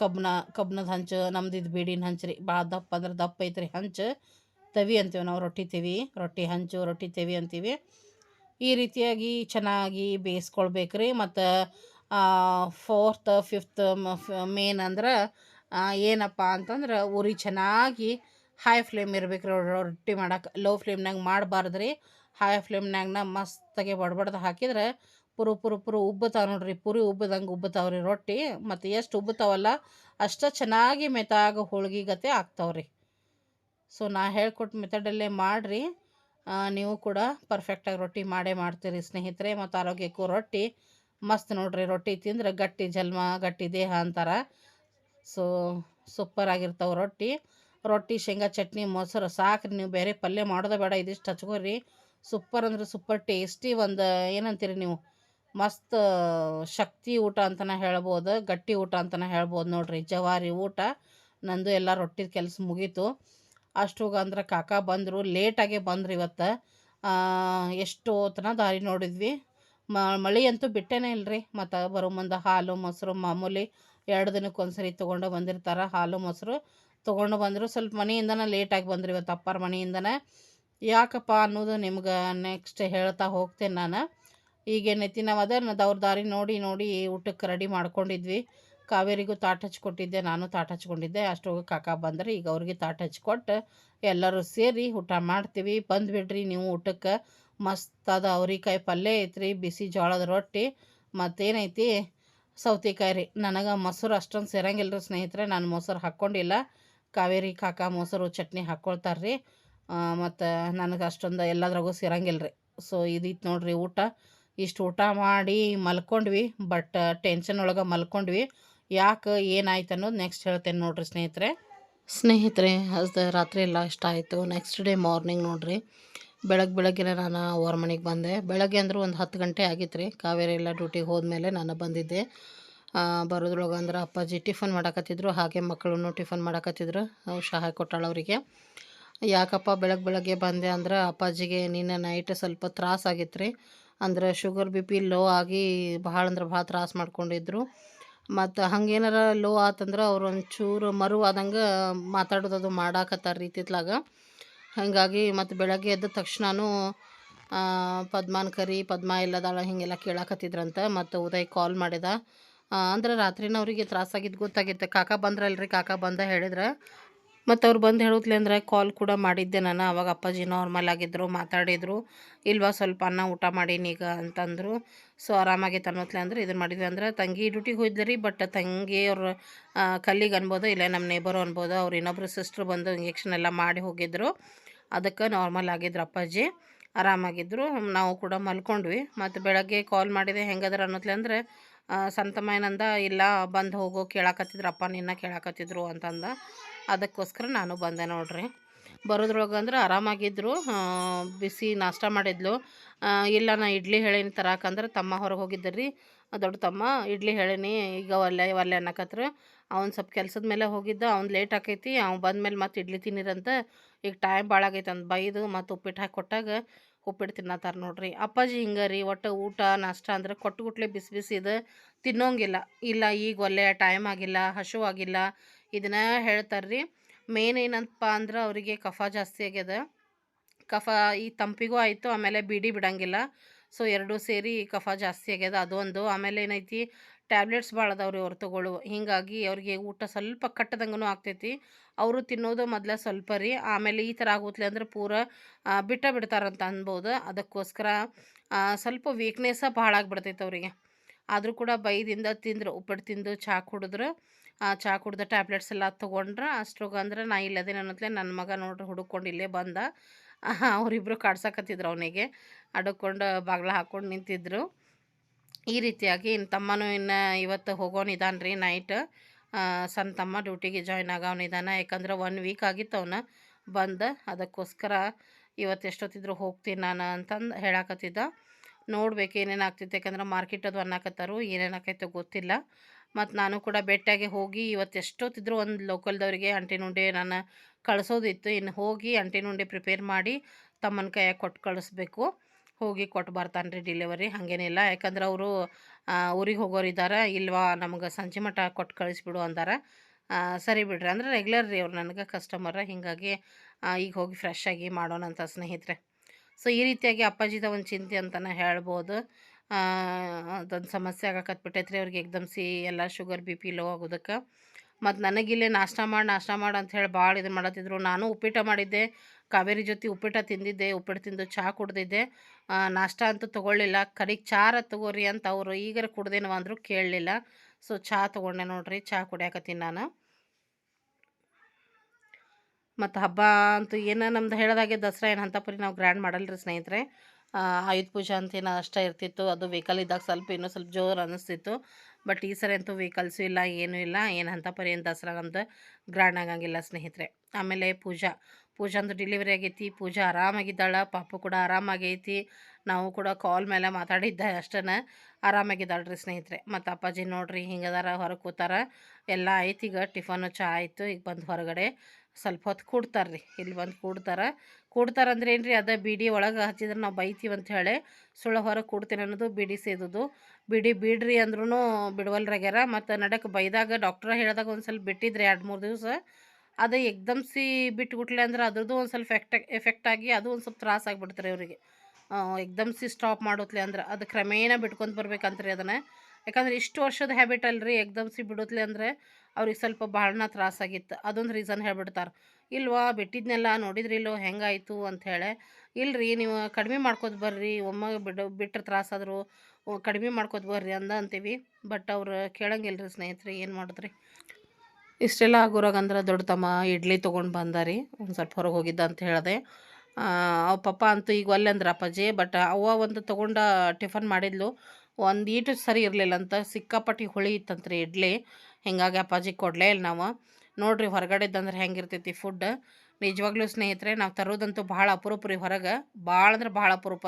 ಕಬ್ಬನ ಕಬ್ಬನದ ಹಂಚು, ನಮ್ದು ಇದು ಬೀಡಿನ ಹಂಚ್ರಿ. ಭಾಳ ದಪ್ಪ ಅಂದ್ರೆ ದಪ್ಪ ಐತ್ರಿ ಹಂಚು. ತವಿ ಅಂತೀವಿ ನಾವು ರೊಟ್ಟಿ ತೆವಿ, ರೊಟ್ಟಿ ಹಂಚು, ರೊಟ್ಟಿ ತೆವಿ ಅಂತೀವಿ. ಈ ರೀತಿಯಾಗಿ ಚೆನ್ನಾಗಿ ಬೇಯಿಸ್ಕೊಳ್ಬೇಕ್ರಿ. ಮತ್ತು ಫೋರ್ತ್ ಫಿಫ್ತ್ ಮೇನ್ ಅಂದ್ರೆ ಏನಪ್ಪ ಅಂತಂದ್ರೆ ಉರಿ ಚೆನ್ನಾಗಿ ಹೈ ಫ್ಲೇಮ್ ಇರ್ಬೇಕು ರೀ ರೊಟ್ಟಿ ಮಾಡಕ್ಕೆ ಲೋ ಫ್ಲೇಮ್ನಾಗ ಮಾಡಬಾರ್ದು ರೀ ಹೈ ಫ್ಲೇಮ್ನಾಗನ ಮಸ್ತಾಗೆ ಬಡ್ಬಡ್ದು ಹಾಕಿದ್ರೆ ಪುರು ಪುರು ಪುರು ಉಬ್ಬತಾವ ನೋಡ್ರಿ. ಪುರಿ ಉಬ್ಬದಂಗೆ ಉಬ್ಬತಾವ ರೀ ರೊಟ್ಟಿ. ಮತ್ತು ಎಷ್ಟು ಉಬ್ಬತಾವಲ್ಲ ಅಷ್ಟು ಚೆನ್ನಾಗಿ ಮೆತ್ತಾಗ ಹೋಳ್ಗೆ ಗತೆ ಆಗ್ತಾವೆ ರೀ ಸೊ ನಾ ಹೇಳ್ಕೊಟ್ಟು ಮೆಥಡಲ್ಲೇ ಮಾಡಿರಿ. ನೀವು ಕೂಡ ಪರ್ಫೆಕ್ಟಾಗಿ ರೊಟ್ಟಿ ಮಾಡೇ ಮಾಡ್ತೀರಿ ಸ್ನೇಹಿತರೆ. ಮತ್ತು ಆರೋಗ್ಯಕ್ಕೂ ರೊಟ್ಟಿ ಮಸ್ತ್ ನೋಡ್ರಿ. ರೊಟ್ಟಿ ತಿಂದ್ರೆ ಗಟ್ಟಿ ಜಲ್ಮ, ಗಟ್ಟಿ ದೇಹ ಅಂತಾರೆ. ಸೊ ಸೂಪರ್ ಆಗಿರ್ತಾವೆ ರೊಟ್ಟಿ. ರೊಟ್ಟಿ, ಶೇಂಗಾ, ಚಟ್ನಿ, ಮೊಸರು ಸಾಕ್ರಿ ನೀವು ಬೇರೆ ಪಲ್ಯ ಮಾಡೋದೇ ಬೇಡ, ಇದಿಷ್ಟು ಹಚ್ಕೋರಿ. ಸೂಪರ್ ಅಂದ್ರೆ ಸೂಪರ್ ಟೇಸ್ಟಿ ಒಂದು, ಏನಂತೀರಿ ನೀವು? ಮಸ್ತ್, ಶಕ್ತಿ ಊಟ ಅಂತಲೇ ಹೇಳ್ಬೋದು, ಗಟ್ಟಿ ಊಟ ಅಂತಲೇ ಹೇಳ್ಬೋದು ನೋಡ್ರಿ, ಜವಾರಿ ಊಟ. ನಂದು ಎಲ್ಲ ರೊಟ್ಟಿದ ಕೆಲಸ ಮುಗೀತು. ಅಷ್ಟು ಅಂದ್ರೆ ಕಾಕ ಬಂದರು ಲೇಟಾಗೆ ಬಂದ್ರು ಇವತ್ತು. ಎಷ್ಟು ಹೋತನ ದಾರಿ ನೋಡಿದ್ವಿ. ಮಳೆ ಅಂತೂ ಬಿಟ್ಟೇನೆ ಇಲ್ರಿ, ಮತ್ತು ಬರೋ ಮುಂದೆ ಹಾಲು, ಮೊಸರು, ಮಾಮೂಲಿ ಎರಡು ದಿನಕ್ಕೆ ಒಂದ್ಸರಿ ತೊಗೊಂಡು ಬಂದಿರ್ತಾರೆ, ಹಾಲು, ಮೊಸರು ತೊಗೊಂಡು ಬಂದರು. ಸ್ವಲ್ಪ ಮನೆಯಿಂದನೇ ಲೇಟಾಗಿ ಬಂದರು ಇವತ್ತು ಅಪ್ಪಾರ ಮನೆಯಿಂದನೇ. ಯಾಕಪ್ಪ ಅನ್ನೋದು ನಿಮ್ಗೆ ನೆಕ್ಸ್ಟ್ ಹೇಳ್ತಾ ಹೋಗ್ತೇನೆ ನಾನು. ಈಗೇನೈತಿ, ನಾವು ಅದೇ ಅವ್ರ ದಾರಿ ನೋಡಿ ನೋಡಿ ಊಟಕ್ಕೆ ರೆಡಿ ಮಾಡ್ಕೊಂಡಿದ್ವಿ. ಕಾವೇರಿಗೂ ತಾಟ್ ಹಚ್ಕೊಟ್ಟಿದ್ದೆ, ನಾನು ತಾಟ್ ಹಚ್ಕೊಂಡಿದ್ದೆ. ಅಷ್ಟೊಳಗೆ ಕಾಕ ಬಂದ್ರೆ ಈಗ ಅವ್ರಿಗೆ ತಾಟ್ ಹಚ್ಕೊಟ್ಟು ಎಲ್ಲರೂ ಸೇರಿ ಊಟ ಮಾಡ್ತೀವಿ. ಬಂದುಬಿಡ್ರಿ ನೀವು ಊಟಕ್ಕೆ. ಮಸ್ತಾದ ಅವ್ರಿಕಾಯಿ ಪಲ್ಯ ಐತ್ರಿ, ಬಿಸಿ ಜೋಳದ ರೊಟ್ಟಿ. ಮತ್ತೇನೈತಿ? ಸೌತೆಕಾಯಿ ರೀ. ನನಗೆ ಮೊಸರು ಅಷ್ಟೊಂದು ಸೇರಂಗಿಲ್ಲ ರೀ ಸ್ನೇಹಿತರೆ. ನಾನು ಮೊಸರು ಹಾಕ್ಕೊಂಡಿಲ್ಲ ಕಾವೇರಿ ಕಾಕ ಮೊಸರು ಚಟ್ನಿ ಹಾಕ್ಕೊಳ್ತಾರೆ ರೀ. ಮತ್ತು ನನಗೆ ಅಷ್ಟೊಂದು ಎಲ್ಲದ್ರಾಗೂ ಸೇರಂಗಿಲ್ಲ ರೀ ಸೊ ಇದಿತ್ತು ನೋಡ್ರಿ ಊಟ. ಇಷ್ಟು ಊಟ ಮಾಡಿ ಮಲ್ಕೊಂಡ್ವಿ ಬಟ್ ಟೆನ್ಷನ್ ಒಳಗೆ ಮಲ್ಕೊಂಡ್ವಿ. ಯಾಕೆ ಏನಾಯ್ತು ಅನ್ನೋದು ನೆಕ್ಸ್ಟ್ ಹೇಳ್ತೇನೆ ನೋಡ್ರಿ ಸ್ನೇಹಿತರೆ. ಸ್ನೇಹಿತರೆ, ಅದು ರಾತ್ರಿ ಎಲ್ಲ ಇಷ್ಟ ಆಯಿತು. ನೆಕ್ಸ್ಟ್ ಡೇ ಮಾರ್ನಿಂಗ್ ನೋಡ್ರಿ. ಬೆಳಗ್ಗೆ ಬೆಳಗ್ಗೆ ನಾನು ಅವ್ರ ಮನೆಗೆ ಬಂದೆ. ಬೆಳಗ್ಗೆ ಅಂದ್ರೆ ಒಂದು ಹತ್ತು ಗಂಟೆ ಆಗಿತ್ತು ರೀ ಕಾವೇರಿ ಎಲ್ಲ ಡ್ಯೂಟಿಗೆ ಹೋದ್ಮೇಲೆ ನಾನು ಬಂದಿದ್ದೆ. ಬರೋದ್ರೊಳಗೆ ಅಂದ್ರೆ ಅಪ್ಪಾಜಿ ಟಿಫನ್ ಮಾಡಕತ್ತಿದ್ರು. ಹಾಗೆ ಮಕ್ಕಳು ಟಿಫನ್ ಮಾಡಕತ್ತಿದ್ರು. ಸಹಾಯ ಕೊಟ್ಟಾಳ ಅವರಿಗೆ. ಯಾಕಪ್ಪ ಬೆಳಗ್ಗೆ ಬೆಳಗ್ಗೆ ಬಂದೆ ಅಂದ್ರೆ ಅಪ್ಪಾಜಿಗೆ ನಿನ್ನೆ ನೈಟ್ ಸ್ವಲ್ಪ ತ್ರಾಸ ಆಗಿತ್ತು ರೀ ಅಂದ್ರೆ ಶುಗರ್ ಬಿ ಪಿ ಲೋ ಆಗಿ ಭಾಳ ಅಂದ್ರೆ ಭಾಳ ತ್ರಾಸ ಮಾಡ್ಕೊಂಡಿದ್ರು. ಮತ್ತು ಹಂಗೇನಾರ ಲೋ ಆತಂದ್ರೆ ಅವ್ರು ಒಂಚೂರು ಮರು ಆದಂಗೆ ಮಾತಾಡೋದು ಮಾಡಾಕತ್ತಾರ ರೀತಿತ್ಲಾಗ. ಹಾಗಾಗಿ ಮತ್ತು ಬೆಳಗ್ಗೆ ಎದ್ದ ತಕ್ಷಣವೂ ಪದ್ಮಾನ್ ಕರಿ ಪದ್ಮ ಇಲ್ಲದಾಳ ಹೀಗೆಲ್ಲ ಕೇಳಾಕತ್ತಿದ್ರಂತ ಮತ್ತು ಉದಯ್ ಕಾಲ್ ಮಾಡಿದ. ಅಂದ್ರೆ ರಾತ್ರಿನ ಅವರಿಗೆ ತ್ರಾಸಾಗಿದ್ದು ಗೊತ್ತಾಗಿತ್ತು ಕಾಕ ಬಂದ್ರಲ್ರಿ, ಕಾಕ ಬಂದ ಹೇಳಿದ್ರೆ. ಮತ್ತು ಅವ್ರು ಬಂದು ಹೇಳುತ್ತಲೇ ಅಂದ್ರೆ ಕಾಲ್ ಕೂಡ ಮಾಡಿದ್ದೆ ನಾನು. ಅವಾಗ ಅಪ್ಪಾಜಿ ನಾರ್ಮಲ್ ಆಗಿದ್ದರು ಮಾತಾಡಿದರು. ಇಲ್ವಾ ಸ್ವಲ್ಪ ಅನ್ನ ಊಟ ಮಾಡೀನಿ ಈಗ ಅಂತಂದರು. ಸೊ ಆರಾಮಾಗಿ ಅನ್ನೋತ್ಲೆ ಅಂದ್ರೆ ಇದನ್ನು ಮಾಡಿದ್ವಿ ಅಂದ್ರೆ ತಂಗಿ ಡ್ಯೂಟಿಗೆ ಹೋಯ್ದು ರೀ ಬಟ್ ತಂಗಿ ಅವ್ರ ಕಲ್ಲಿಗೆ ಅನ್ಬೋದು ಇಲ್ಲ ನಮ್ಮ ನೇಬರು ಅನ್ಬೋದು ಅವ್ರು ಇನ್ನೊಬ್ಬರು ಸಿಸ್ಟ್ರ್ ಬಂದು ಇಂಜೆಕ್ಷನ್ ಎಲ್ಲ ಮಾಡಿ ಹೋಗಿದ್ರು. ಅದಕ್ಕೆ ನಾರ್ಮಲ್ ಆಗಿದ್ರು ಅಪ್ಪಾಜಿ. ಆರಾಮಾಗಿದ್ದರು ನಾವು ಕೂಡ ಮಲ್ಕೊಂಡ್ವಿ. ಮತ್ತು ಬೆಳಗ್ಗೆ ಕಾಲ್ ಮಾಡಿದೆ, ಹೆಂಗದ್ರ? ಅನ್ನೋತ್ಲೆ ಅಂದ್ರೆ ಸಂತಮಯನಂದ ಇಲ್ಲ, ಬಂದು ಹೋಗೋ, ಕೇಳಾಕತ್ತಿದ್ರು. ಅಪ್ಪ ನಿನ್ನ ಕೇಳಾಕತ್ತಿದ್ರು, ಅಂತಂದ. ಅದಕ್ಕೋಸ್ಕರ ನಾನು ಬಂದೆ ನೋಡ್ರಿ. ಬರೋದ್ರೊಳಗೆ ಅಂದ್ರೆ ಆರಾಮಾಗಿದ್ದರು ಬಿಸಿ ನಾಷ್ಟ ಮಾಡಿದ್ಲು. ಇಲ್ಲ, ನಾ ಇಡ್ಲಿ ಹೇಳೀನಿ ತರಾಕಂದ್ರೆ ತಮ್ಮ ಹೊರಗೆ ಹೋಗಿದ್ದರಿ. ದೊಡ್ಡ ತಮ್ಮ, ಇಡ್ಲಿ ಹೇಳೀನಿ, ಈಗ ಒಲ್ಲೆ ಒಲ್ಲೆ ಅನ್ನಕತ್ರ. ಅವ್ನು ಸ್ವಲ್ಪ ಕೆಲಸದ ಮೇಲೆ ಹೋಗಿದ್ದ, ಅವ್ನು ಲೇಟ್ ಆಕೈತಿ. ಅವ್ನು ಬಂದ್ಮೇಲೆ ಮತ್ತೆ ಇಡ್ಲಿ ತಿನ್ನಿರಂತ ಈಗ ಟೈಮ್ ಭಾಳ ಆಗೈತೆ ಅಂತ ಬೈದು ಮತ್ತು ಉಪ್ಪಿಟ್ಟು ಹಾಕಿ ಕೊಟ್ಟಾಗ ಉಪ್ಪಿಟ್ಟು ತಿನ್ನತ್ತಾರ ನೋಡ್ರಿ. ಅಪ್ಪಾಜಿ ಹಿಂಗೆ ರೀ ಒಟ್ಟು ಊಟ, ನಾಷ್ಟ ಅಂದ್ರೆ ಕೊಟ್ಟುಗುಟ್ಲೆ ಬಿಸಿ ಬಿಸಿ ಇದು ತಿನ್ನೋಂಗಿಲ್ಲ. ಇಲ್ಲ ಈಗ ಒಲ್ಲೆ ಟೈಮ್ ಆಗಿಲ್ಲ ಹಸುವಾಗಿಲ್ಲ ಇದನ್ನ ಹೇಳ್ತಾರೆ ರೀ. ಮೇನ್ ಏನಂತಪ್ಪ ಅಂದ್ರೆ ಅವರಿಗೆ ಕಫ ಜಾಸ್ತಿ ಆಗ್ಯದ. ಕಫ ಈ ತಂಪಿಗೂ ಆಯಿತು, ಆಮೇಲೆ ಬಿಡಿ ಬಿಡಂಗಿಲ್ಲ. ಸೊ ಎರಡೂ ಸೇರಿ ಕಫ ಜಾಸ್ತಿ ಆಗ್ಯದ. ಅದೊಂದು. ಆಮೇಲೆ ಏನೈತಿ? ಟ್ಯಾಬ್ಲೆಟ್ಸ್ ಭಾಳ ಅದಾವ್ರಿ ಅವ್ರು ತೊಗೊಳ್ಳುವ ಹೀಗಾಗಿ ಅವ್ರಿಗೆ ಊಟ ಸ್ವಲ್ಪ ಕಟ್ಟದಂಗೂ ಆಗ್ತೈತಿ. ಅವರು ತಿನ್ನೋದು ಮೊದಲ ಸ್ವಲ್ಪ ರೀ ಆಮೇಲೆ ಈ ಥರ ಆಗುತ್ತಲೆ ಅಂದ್ರೆ ಪೂರ ಬಿಟ್ಟ ಬಿಡ್ತಾರಂತ ಅನ್ಬೋದು. ಅದಕ್ಕೋಸ್ಕರ ಸ್ವಲ್ಪ ವೀಕ್ನೆಸ್ಸ ಭಾಳ ಆಗಿಬಿಡ್ತೈತೆ ಅವರಿಗೆ. ಆದರೂ ಕೂಡ ಬೈದಿಂದ ತಿಂದರು ಉಪ್ಪಿಟ್ಟು ತಿಂದು ಚಹಾ ಕುಡಿದ್ರು. ಆ ಚಹಾ ಕುಡ್ದು ಟ್ಯಾಬ್ಲೆಟ್ಸ್ ಎಲ್ಲ ತೊಗೊಂಡ್ರೆ. ಅಷ್ಟ್ರಾಗ ಅಂದ್ರೆ ನಾ ಇಲ್ಲದೇನೆ ಅನ್ನತ್ಲೆ ನನ್ನ ಮಗ ನೋಡ್ರಿ ಹುಡುಕೊಂಡು ಇಲ್ಲೇ ಬಂದ. ಅವರಿಬ್ಬರು ಕಾಡ್ಸಕತ್ತಿದ್ರು ಅವನಿಗೆ. ಅಡಕೊಂಡು ಬಾಗ್ಲ ಹಾಕ್ಕೊಂಡು ನಿಂತಿದ್ರು. ಈ ರೀತಿಯಾಗಿ ಇನ್ನು ತಮ್ಮನೂ ಇನ್ನು ಇವತ್ತು ಹೋಗೋನಿದ್ದಾನೆ ರೀ ನೈಟ್ ಸಣ್ಣ ತಮ್ಮ ಡ್ಯೂಟಿಗೆ ಜಾಯ್ನ್ ಆಗೋನಿದ್ದಾನೆ ಯಾಕಂದ್ರೆ ಒನ್ ವೀಕ್ ಆಗಿತ್ತು ಅವನ ಬಂದು. ಅದಕ್ಕೋಸ್ಕರ ಇವತ್ತು ಎಷ್ಟೊತ್ತಿದ್ರು ಹೋಗ್ತೀನಿ ನಾನು ಅಂತಂದು ಹೇಳಾಕತ್ತಿದ್ದ. ನೋಡ್ಬೇಕು ಏನೇನು ಆಗ್ತಿತ್ತು. ಯಾಕಂದ್ರೆ ಮಾರ್ಕೆಟ್ ಅದು ಅನ್ನಕತ್ತಾರು. ಏನೇನು ಆಕೈತೋ ಗೊತ್ತಿಲ್ಲ. ಮತ್ತು ನಾನು ಕೂಡ ಬೆಟ್ಟಾಗೆ ಹೋಗಿ ಇವತ್ತು ಎಷ್ಟೊತ್ತಿದ್ರು ಒಂದು ಲೋಕಲ್ದವರಿಗೆ ಅಂಟಿನುಂಡೆ ನಾನು ಕಳಿಸೋದಿತ್ತು. ಇನ್ನು ಹೋಗಿ ಅಂಟಿನುಂಡೆ ಪ್ರಿಪೇರ್ ಮಾಡಿ ತಮ್ಮನ ಕೈಯಾಗ ಕೊಟ್ಟು ಕಳಿಸ್ಬೇಕು. ಹೋಗಿ ಕೊಟ್ಟು ಬರ್ತಾನೆ ರೀ ಡಿಲಿವರಿ ಹಾಗೇನಿಲ್ಲ ಯಾಕಂದ್ರೆ ಅವರು ಊರಿಗೆ ಹೋಗೋರಿದ್ದಾರೆ ಇಲ್ವಾ ನಮ್ಗೆ ಸಂಜೆ ಮಠ ಕೊಟ್ಟು ಕಳಿಸ್ಬಿಡು ಅಂದಾರ. ಸರಿ ಬಿಡ್ರಿ. ಅಂದ್ರೆ ರೆಗ್ಯುಲರ್ ರೀ ಅವ್ರು ನನಗೆ ಕಸ್ಟಮರ ಹೀಗಾಗಿ ಈಗ ಹೋಗಿ ಫ್ರೆಶ್ ಆಗಿ ಮಾಡೋಣ ಅಂತ ಸ್ನೇಹಿತರೆ. ಸೊ ಈ ರೀತಿಯಾಗಿ ಅಪ್ಪಾಜಿದ ಒಂದು ಚಿಂತೆ ಅಂತಲೇ ಹೇಳ್ಬೋದು. ಅದೊಂದು ಸಮಸ್ಯೆ ಆಗಕತ್ಬಿಟ್ಟೈತೆ ರೀ ಅವ್ರಿಗೆ ಎಕ್ದಮ್ಸಿ ಎಲ್ಲ ಶುಗರ್ ಬಿ ಪಿ ಲೋ ಆಗೋದಕ್ಕೆ. ಮತ್ತು ನನಗಿಲ್ಲೇ ನಾಷ್ಟ ಮಾಡಿ ನಾಷ್ಟ ಮಾಡಿ ಅಂತ ಹೇಳಿ ಭಾಳ ಇದು ಮಾಡತ್ತಿದ್ರು. ನಾನು ಉಪ್ಪಿಟ ಮಾಡಿದ್ದೆ. ಕಾವೇರಿ ಜೊತೆ ಉಪ್ಪಿಟ್ಟು ತಿಂದಿದ್ದೆ. ಉಪ್ಪಿಟ್ಟು ತಿಂದು ಚಹಾ ಕುಡ್ದಿದ್ದೆ. ನಾಷ್ಟ ಅಂತೂ ತೊಗೊಳ್ಳಿಲ್ಲ. ಕಡೆಗೆ ಚಾರ ತಗೋರಿ ಅಂತ ಅವರು ಈಗರ ಕುಡ್ದೇನವ ಅಂದರು ಕೇಳಲಿಲ್ಲ. ಸೊ ಚಹಾ ತೊಗೊಂಡೆ ನೋಡ್ರಿ. ಚಹಾ ಕುಡಿಯಾಕತ್ತೀನಿ ನಾನು. ಮತ್ತು ಹಬ್ಬ ಅಂತೂ ಏನು ನಮ್ದು ಹೇಳಿದಾಗೆ ದಸರಾ ಏನು ಅಂತ ಪರಿ ನಾವು ಗ್ರ್ಯಾಂಡ್ ಮಾಡಲ್ರಿ ಸ್ನೇಹಿತರೆ. ಆಯುಧ ಪೂಜೆ ಅಂತ ಏನೋ ಅಷ್ಟೇ ಇರ್ತಿತ್ತು. ಅದು ವೆಹಿಕಲ್ ಇದ್ದಾಗ ಸ್ವಲ್ಪ ಇನ್ನೂ ಸ್ವಲ್ಪ ಜೋರು ಅನ್ನಿಸ್ತಿತ್ತು ಬಟ್ ಈ ಸರಿ ಅಂತೂ ವೆಹಿಕಲ್ಸು ಇಲ್ಲ, ಏನೂ ಇಲ್ಲ. ಏನು ಅಂತ ಪರಿ ಏನು ದಸರಾ ಗ್ರ್ಯಾಂಡ್ ಆಗಂಗಿಲ್ಲ ಸ್ನೇಹಿತರೆ. ಆಮೇಲೆ ಪೂಜಾ. ಪೂಜಾ ಅಂತೂ ಡೆಲಿವರಿ ಆಗೈತಿ. ಪೂಜಾ ಆರಾಮಾಗಿದ್ದಾಳೆ. ಪಾಪು ಕೂಡ ಆರಾಮಾಗೈತಿ. ನಾವು ಕೂಡ ಕಾಲ್ ಮೇಲೆ ಮಾತಾಡಿದ್ದೆ ಅಷ್ಟೇ ಆರಾಮಾಗಿದ್ದಾಳೆ ರೀ ಸ್ನೇಹಿತರೆ. ಮತ್ತು ಅಪ್ಪಾಜಿ ನೋಡ್ರಿ ಹಿಂಗದಾರ, ಹೊರಗೆ ಕೂತಾರ. ಎಲ್ಲ ಆಯ್ತು. ಈಗ ಟಿಫನು ಚಹಾ ಆಯಿತು. ಈಗ ಬಂದು ಹೊರಗಡೆ. ಸ್ವಲ್ಪ ಹೊತ್ತು ಕೂಡ್ತಾರೆ ರೀ ಇಲ್ಲಿ ಬಂದು ಕೂಡ್ತಾರೆ. ಕೂಡ್ತಾರೆ ಏನು ರೀ ಅದ ಬಿಡಿ ಒಳಗೆ ಹಚ್ಚಿದ್ರೆ ನಾವು ಬೈತೀವಿ ಅಂತ ಹೇಳಿ ಸುಳ್ಳು ಹೊರಗೆ ಕೂಡ್ತೀನಿ ಅನ್ನೋದು ಬಿಡಿ ಸೇದೋದು. ಬಿಡಿ ಬಿಡ್ರಿ ಅಂದ್ರೂ ಬಿಡವಲ್ರಾಗ್ಯಾರ ಮತ್ತು ನಡಕ್ಕೆ ಬೈದಾಗ ಡಾಕ್ಟ್ರ ಹೇಳಿದಾಗ ಒಂದು ಸ್ವಲ್ಪ ಬಿಟ್ಟಿದ್ರಿ ಎರಡು ಮೂರು ದಿವಸ. ಅದು ಎಕ್ದಮ್ಸಿ ಬಿಟ್ಬಿಟ್ಲೆ ಅಂದ್ರೆ ಅದ್ರದ್ದು ಒಂದು ಸ್ವಲ್ಪ ಎಫೆಕ್ಟ್ ಎಫೆಕ್ಟ್ ಆಗಿ ಅದು ಒಂದು ಸ್ವಲ್ಪ ತ್ರಾಸ ಆಗಿಬಿಡ್ತಾರೆ ಅವರಿಗೆ. ಎಕ್ದಮ್ಸಿ ಸ್ಟಾಪ್ ಮಾಡೋತ್ಲೆ ಅಂದ್ರೆ ಅದು ಕ್ರಮೇಣ ಬಿಟ್ಕೊಂತ ಬರ್ಬೇಕಂತ್ರಿ ಅದನ್ನು. ಯಾಕಂದ್ರೆ ಇಷ್ಟು ವರ್ಷದ ಹ್ಯಾಬಿಟ್ ಅಲ್ರಿ ಎಕ್ದಮ್ಸಿ ಬಿಡೋತ್ಲೆ ಅಂದರೆ ಅವ್ರಿಗೆ ಸ್ವಲ್ಪ ಭಾಳನ ತ್ರಾಸಾಗಿತ್ತು ಅದೊಂದು ರೀಸನ್ ಹೇಳ್ಬಿಡ್ತಾರೆ. ಇಲ್ವಾ, ಬಿಟ್ಟಿದ್ನೆಲ್ಲ ನೋಡಿದ್ರಿ ಇಲ್ಲೋ ಹೆಂಗಾಯಿತು ಅಂಥೇಳಿ ಇಲ್ರಿ, ನೀವು ಕಡಿಮೆ ಮಾಡ್ಕೋತ ಬರ್ರಿ ಒಮ್ಮಗೆ ಬಿಡು ಬಿಟ್ಟರೆ ತ್ರಾಸಾದರೂ ಕಡಿಮೆ ಮಾಡ್ಕೋತ ಬರ್ರಿ ಅಂದ ಅಂತೀವಿ. ಬಟ್ ಅವ್ರು ಕೇಳಂಗಿಲ್ಲ ರೀ ಸ್ನೇಹಿತರೆ, ಏನು ಮಾಡಿದ್ರಿ? ಇಷ್ಟೆಲ್ಲ ಆಗೋರಾಗ ಅಂದ್ರೆ ದೊಡ್ಡ ತಮ್ಮ ಇಡ್ಲಿ ತೊಗೊಂಡು ಬಂದ ರೀ ಒಂದು ಸ್ವಲ್ಪ ಹೊರಗೆ ಹೋಗಿದ್ದ ಅಂತ ಹೇಳಿದೆ. ಅವ ಪಪ್ಪ ಅಂತೂ ಈಗ ಒಲ್ಲೆ ಅಂದ್ರೆ ಅಪ್ಪಾಜಿ ಬಟ್ ಅವ್ವ ಒಂದು ತೊಗೊಂಡ ಟಿಫನ್ ಮಾಡಿದ್ಲು. ಒಂದು ಈಟು ಸರಿ ಇರಲಿಲ್ಲ ಅಂತ ಸಿಕ್ಕಾಪಟ್ಟಿ ಹುಳಿ ಇತ್ತಂತ್ರಿ ಇಡ್ಲಿ. ಹಿಂಗಾಗಿ ಅಪ್ಪಾಜಿ ಕೊಡಲೇ ಇಲ್ಲ ನಾವು. ನೋಡ್ರಿ ಹೊರಗಡೆದಂದ್ರೆ ಹೆಂಗಿರ್ತೈತಿ ಫುಡ್ ನಿಜವಾಗ್ಲೂ ಸ್ನೇಹಿತರೆ, ನಾವು ತರೋದಂತೂ ಭಾಳ ಅಪರೂಪ ರೀ ಹೊರಗೆ. ಭಾಳ ಅಂದ್ರೆ ಭಾಳ ಅಪರೂಪ.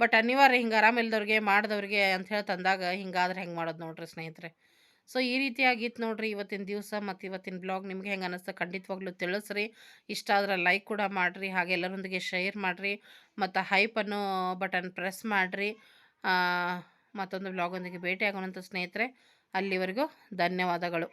ಬಟ್ ಅನಿವಾರ್ಯ ಹಿಂಗೆ ಆರಾಮಿಲ್ದವ್ರಿಗೆ ಮಾಡಿದವ್ರಿಗೆ ಅಂತ ಹೇಳಿ ತಂದಾಗ ಹಿಂಗಾದ್ರೆ ಹೆಂಗೆ ಮಾಡೋದು ನೋಡ್ರಿ ಸ್ನೇಹಿತರೆ. ಸೊ ಈ ರೀತಿಯಾಗಿತ್ತು ನೋಡ್ರಿ ಇವತ್ತಿನ ದಿವಸ ಮತ್ತು ಇವತ್ತಿನ ಬ್ಲಾಗ್ ನಿಮ್ಗೆ ಹೆಂಗೆ ಅನ್ನಿಸ್ತಾ ಖಂಡಿತವಾಗ್ಲೂ ತಿಳಿಸ್ರಿ. ಇಷ್ಟ ಆದ್ರೆ ಲೈಕ್ ಕೂಡ ಮಾಡಿರಿ, ಹಾಗೆ ಎಲ್ಲರೊಂದಿಗೆ ಶೇರ್ ಮಾಡಿರಿ. ಮತ್ತು ಹೈಪ್ ಅನ್ನೋ ಬಟನ್ ಪ್ರೆಸ್ ಮಾಡಿರಿ. ಮತ್ತೊಂದು ಬ್ಲಾಗೊಂದಿಗೆ ಭೇಟಿ ಆಗೋಣಂತ ಸ್ನೇಹಿತರೆ ಅಲ್ಲಿವರೆಗೂ ಧನ್ಯವಾದಗಳು.